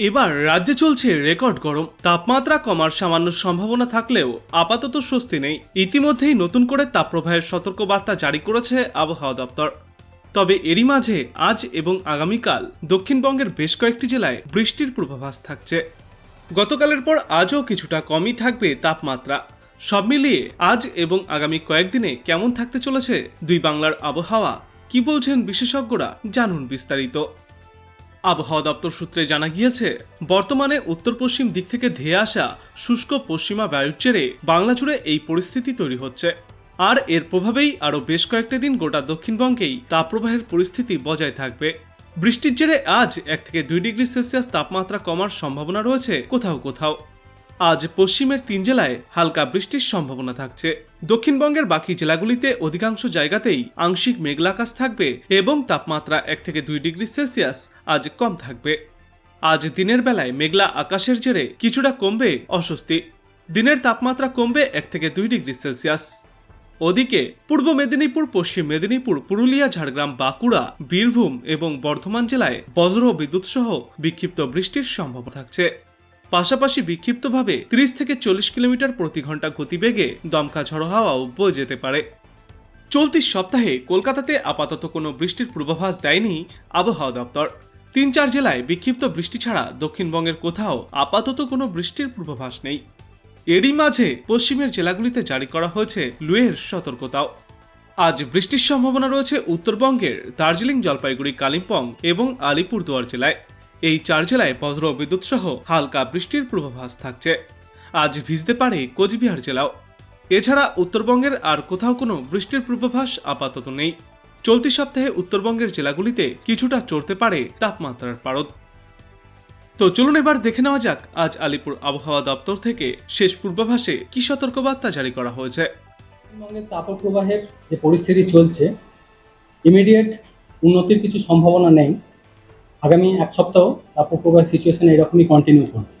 এবার রাজ্যে চলছে রেকর্ড গরম। তাপমাত্রা কমার সামান্য সম্ভাবনা থাকলেও আপাতত স্বস্তি নেই। ইতিমধ্যেই নতুন করে তাপপ্রবাহের সতর্কবার্তা জারি করেছে আবহাওয়া দপ্তর। তবে এরই মাঝে আজ এবং আগামীকাল দক্ষিণবঙ্গের বেশ কয়েকটি জেলায় বৃষ্টির পূর্বাভাস থাকছে। গতকালের পর আজও কিছুটা কমই থাকবে তাপমাত্রা। সব মিলিয়ে আজ এবং আগামী কয়েকদিনে কেমন থাকতে চলেছে দুই বাংলার আবহাওয়া? কি বলছেন বিশেষজ্ঞরা জানুন বিস্তারিত। আবহাওয়া দপ্তর সূত্রে জানা গিয়েছে, বর্তমানে উত্তর পশ্চিম দিক থেকে ধেয়ে আসা শুষ্ক পশ্চিমা বায়ুর জেরে বাংলা জুড়ে এই পরিস্থিতি তৈরি হচ্ছে। আর এর প্রভাবেই আরও বেশ কয়েকটি দিন গোটা দক্ষিণবঙ্গেই তাপপ্রবাহের পরিস্থিতি বজায় থাকবে। বৃষ্টির জেরে আজ এক থেকে দুই ডিগ্রি সেলসিয়াস তাপমাত্রা কমার সম্ভাবনা রয়েছে কোথাও কোথাও। আজ পশ্চিমের তিন জেলায় হালকা বৃষ্টির সম্ভাবনা থাকছে। দক্ষিণবঙ্গের বাকি জেলাগুলিতে অধিকাংশ জায়গাতেই আংশিক মেঘলাকাশ থাকবে এবং তাপমাত্রা এক থেকে দুই ডিগ্রি সেলসিয়াস আজ কম থাকবে। আজ দিনের বেলায় মেঘলা আকাশের জেরে কিছুটা কমবে অস্বস্তি। দিনের তাপমাত্রা কমবে এক থেকে দুই ডিগ্রি সেলসিয়াস। ওদিকে পূর্ব মেদিনীপুর, পশ্চিম মেদিনীপুর, পুরুলিয়া, ঝাড়গ্রাম, বাঁকুড়া, বীরভূম এবং বর্ধমান জেলায় বজ্র বিদ্যুৎ সহ বিক্ষিপ্ত বৃষ্টির সম্ভাবনা থাকছে। পাশাপাশি বিক্ষিপ্তভাবে 30 থেকে চল্লিশ কিলোমিটার প্রতি ঘণ্টা গতিবেগে দমকা ঝড়ো হাওয়াও বয়ে যেতে পারে। চলতি সপ্তাহে কলকাতাতে আপাতত কোনো বৃষ্টির পূর্বাভাস দেয়নি আবহাওয়া দপ্তর। তিন চার জেলায় বিক্ষিপ্ত বৃষ্টি ছাড়া দক্ষিণবঙ্গের কোথাও আপাতত কোনো বৃষ্টির পূর্বাভাস নেই। এরই মাঝে পশ্চিমের জেলাগুলিতে জারি করা হয়েছে লুয়ের সতর্কতাও। আজ বৃষ্টির সম্ভাবনা রয়েছে উত্তরবঙ্গের দার্জিলিং, জলপাইগুড়ি, কালিম্পং এবং আলিপুরদুয়ার জেলায়। এই চার জেলায় বজ্র বিদ্যুৎ সহ হালকা বৃষ্টির পূর্বাভাস থাকছে। আজ ভিজতে পারে কোচবিহার জেলাও। এছাড়া উত্তরবঙ্গের আর কোথাও কোনো বৃষ্টির পূর্বাভাস আপাতত নেই। চলতি সপ্তাহে উত্তরবঙ্গের জেলাগুলিতে কিছুটা চড়তে পারে তাপমাত্রার পারদ। তো চলুন এবার দেখে নেওয়া যাক, আজ আলিপুর আবহাওয়া দপ্তর থেকে শেষ পূর্বাভাসে কি সতর্কবার্তা জারি করা হয়েছে। পশ্চিমবঙ্গের তাপপ্রবাহের যে পরিস্থিতি চলছে ইমিডিয়েট উন্নতির কিছু সম্ভাবনা নেই। আগামী এক সপ্তাহ তাপপ্রবাহ সিচুয়েশন এরকমই কন্টিনিউ করবে।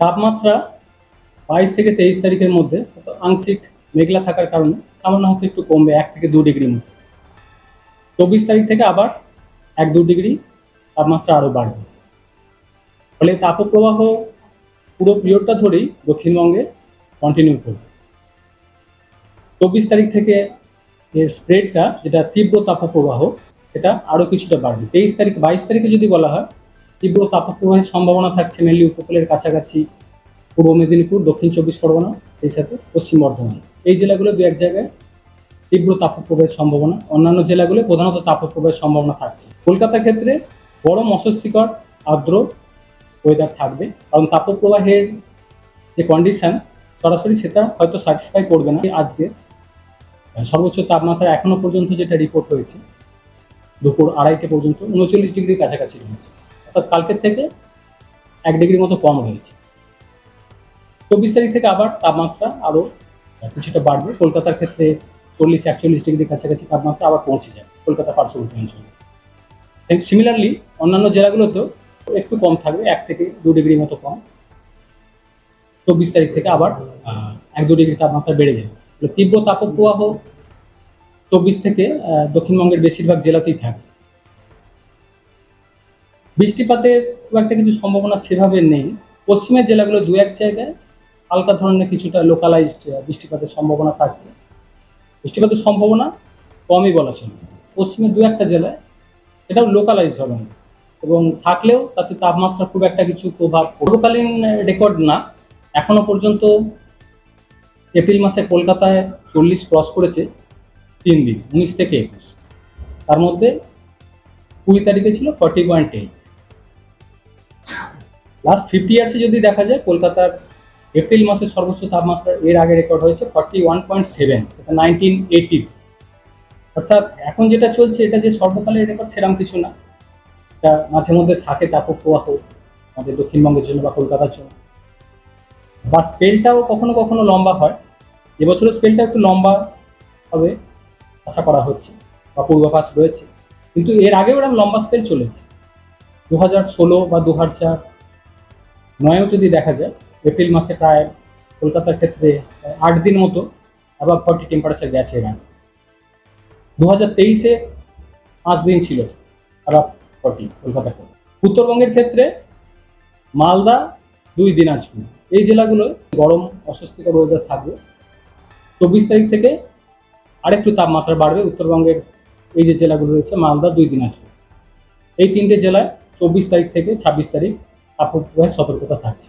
তাপমাত্রা বাইশ থেকে তেইশ তারিখের মধ্যে আংশিক মেঘলা থাকার কারণে সামান্য হয়তো একটু কমবে এক থেকে দু ডিগ্রির মতো। চব্বিশ তারিখ থেকে আবার এক দু ডিগ্রি তাপমাত্রা আরও বাড়বে। ফলে তাপপ্রবাহ পুরো পিরিয়ডটা ধরেই দক্ষিণবঙ্গে কন্টিনিউ করবে। চব্বিশ তারিখ থেকে এর স্প্রেডটা যেটা তীব্র তাপপ্রবাহ সেটা আরও কিছুটা বাড়বে। তেইশ তারিখ, বাইশ তারিখে যদি বলা হয়, তীব্র তাপপ্রবাহের সম্ভাবনা থাকছে মেনলি উপকূলের কাছাকাছি পূর্ব মেদিনীপুর, দক্ষিণ চব্বিশ পরগনা, সেই সাথে পশ্চিম বর্ধমান। এই জেলাগুলো দু এক জায়গায় তীব্র তাপপ্রবাহের সম্ভাবনা। অন্যান্য জেলাগুলো প্রধানত তাপপ্রবাহের সম্ভাবনা থাকছে। কলকাতার ক্ষেত্রে গরম, অস্বস্তিকর, আর্দ্র ওয়েদার থাকবে। কারণ তাপপ্রবাহের যে কন্ডিশন সরাসরি সেটা হয়তো স্যাটিসফাই করবে না। আজকে সর্বোচ্চ তাপমাত্রা এখনও পর্যন্ত যেটা রিপোর্ট হয়েছে দুপুর আড়াইটে পর্যন্ত, উনচল্লিশ ডিগ্রির কাছাকাছি রয়েছে। অর্থাৎ কালকের থেকে এক ডিগ্রি মতো কম হয়েছে। চব্বিশ তারিখ থেকে আবার তাপমাত্রা আরও কিছুটা বাড়বে। কলকাতার ক্ষেত্রে চল্লিশ, একচল্লিশ ডিগ্রির কাছাকাছি তাপমাত্রা আবার পৌঁছে যায় কলকাতা পার্শ্ববর্তী অঞ্চলে। সিমিলারলি অন্যান্য জেলাগুলোতেও একটু কম থাকবে, এক থেকে দু ডিগ্রি মতো কম। চব্বিশ তারিখ থেকে আবার এক, দু ডিগ্রি তাপমাত্রা বেড়ে যাবে। তীব্র তাপপ্রবাহ চব্বিশ থেকে দক্ষিণবঙ্গের বেশিরভাগ জেলাতেই থাকবে বৃষ্টিপাতের খুব একটা কিছু সম্ভাবনা সেভাবে নেই। পশ্চিমের জেলাগুলো দু এক জায়গায় হালকা ধরনের কিছুটা লোকালাইজড বৃষ্টিপাতের সম্ভাবনা থাকছে। বৃষ্টিপাতের সম্ভাবনা কমই বলা চলে। পশ্চিমের দু একটা জেলায় সেটাও লোকালাইজ হবে। না এবং থাকলেও তাতে তাপমাত্রা খুব একটা কিছু প্রভাব পূর্বকালীন রেকর্ড না। এখনও পর্যন্ত এপ্রিল মাসে কলকাতায় চল্লিশ ক্রস করেছে। তিন দিন, উনিশ থেকে একুশ। তার মধ্যে কুড়ি তারিখে ছিল forty point eight last fifty ইয়ার্সে যদি দেখা যায়, কলকাতার এপ্রিল মাসের সর্বোচ্চ তাপমাত্রা এর আগে রেকর্ড হয়েছে ফর্টি ওয়ান পয়েন্ট সেভেন সেটা নাইনটিন এইটি অর্থাৎ এখন যেটা চলছে, এটা যে সর্বকালের রেকর্ড সেরকম কিছু না। এটা মাঝে মধ্যে থাকে তাপপ্রবাহ আমাদের দক্ষিণবঙ্গের জন্য বা কলকাতার জন্য। বা স্পেলটাও কখনো কখনো লম্বা হয়। এবছরের স্পেলটা একটু লম্বা হবে। আশা করা হচ্ছে বা পূর্বাভাস রয়েছে। কিন্তু এর আগেও এরকম লম্বা স্পেল চলেছে। দু হাজার ষোলো বা দু হাজার নয়েও যদি দেখা যায়, এপ্রিল মাসে প্রায় কলকাতার ক্ষেত্রে আট দিন মতো আবার ফর্টি টেম্পারেচার গেছে এর। আগে দু হাজার তেইশে পাঁচ দিন ছিল আবার ফর্টি কলকাতাতে উত্তরবঙ্গের ক্ষেত্রে মালদা দুই দিনাজপুর এই জেলাগুলো গরম, অস্বস্তিকর ওয়েদার থাকবে। চব্বিশ তারিখ থেকে আরেকটু তাপমাত্রা বাড়বে। উত্তরবঙ্গের এই যে জেলাগুলো রয়েছে, মালদা দুই, দিনাজপুর। এই তিনটে জেলায় চব্বিশ তারিখ থেকে ছাব্বিশ তারিখ তাপপ্রবাহের সতর্কতা থাকছে।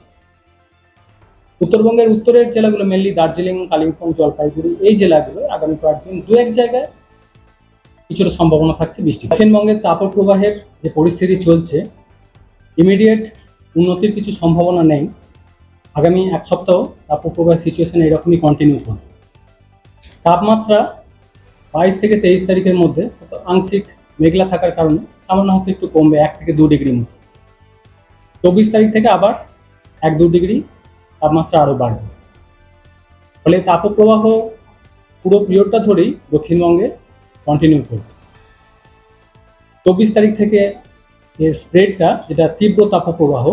উত্তরবঙ্গের উত্তরের জেলাগুলো মেনলি দার্জিলিং, কালিম্পং, জলপাইগুড়ি, এই জেলাগুলো আগামী কয়েকদিন দু এক জায়গায় কিছুটা সম্ভাবনা থাকছে বৃষ্টি। দক্ষিণবঙ্গের তাপপ্রবাহের যে পরিস্থিতি চলছে ইমিডিয়েট উন্নতির কিছু সম্ভাবনা নেই। আগামী এক সপ্তাহ তাপপ্রবাহ সিচুয়েশন এরকমই কন্টিনিউ করবে। তাপমাত্রা বাইশ থেকে তেইশ তারিখের মধ্যে আংশিক মেঘলা থাকার কারণে সামান্য হয়তো একটু কমবে, এক থেকে দু ডিগ্রি মতো। চব্বিশ তারিখ থেকে আবার এক দু ডিগ্রি, তাপমাত্রা আরও বাড়বে। ফলে তাপপ্রবাহ পুরো পিরিয়ডটা ধরেই দক্ষিণবঙ্গে কন্টিনিউ করবে। চব্বিশ তারিখ থেকে এর স্প্রেডটা যেটা তীব্র তাপপ্রবাহ,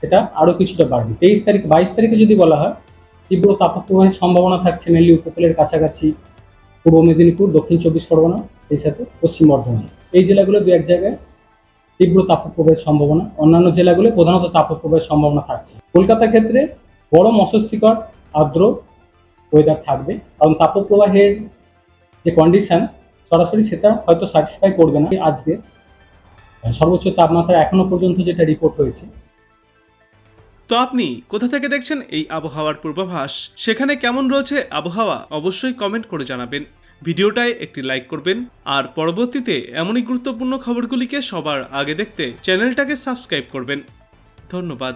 সেটা আরও কিছুটা বাড়বে। তেইশ তারিখ, বাইশ তারিখে যদি বলা হয়, তীব্র তাপপ্রবাহের সম্ভাবনা থাকছে মেনলি উপকূলের কাছাকাছি। পূর্ব মেদিনীপুর, দক্ষিণ চব্বিশ পরগনা, সেই সাথে পশ্চিম বর্ধমান। এই জেলাগুলো দু এক জায়গায় তীব্র তাপপ্রবাহের সম্ভাবনা। অন্যান্য জেলাগুলো প্রধানত তাপপ্রবাহের সম্ভাবনা থাকছে। কলকাতার ক্ষেত্রে গরম, অস্বস্তিকর, আর্দ্র ওয়েদার থাকবে কারণ তাপপ্রবাহের যে কন্ডিশন সরাসরি সেটা হয়তো স্যাটিসফাই করবে না। আজকে সর্বোচ্চ তাপমাত্রা এখনও পর্যন্ত যেটা রিপোর্ট হয়েছে তো আপনি কোথা থেকে দেখছেন এই আবহাওয়ার পূর্বাভাস? সেখানে কেমন রয়েছে আবহাওয়া অবশ্যই কমেন্ট করে জানাবেন। ভিডিওটায় একটি লাইক করবেন। আর পরবর্তীতে এমনই গুরুত্বপূর্ণ খবরগুলিকে সবার আগে দেখতে চ্যানেলটাকে সাবস্ক্রাইব করবেন। ধন্যবাদ।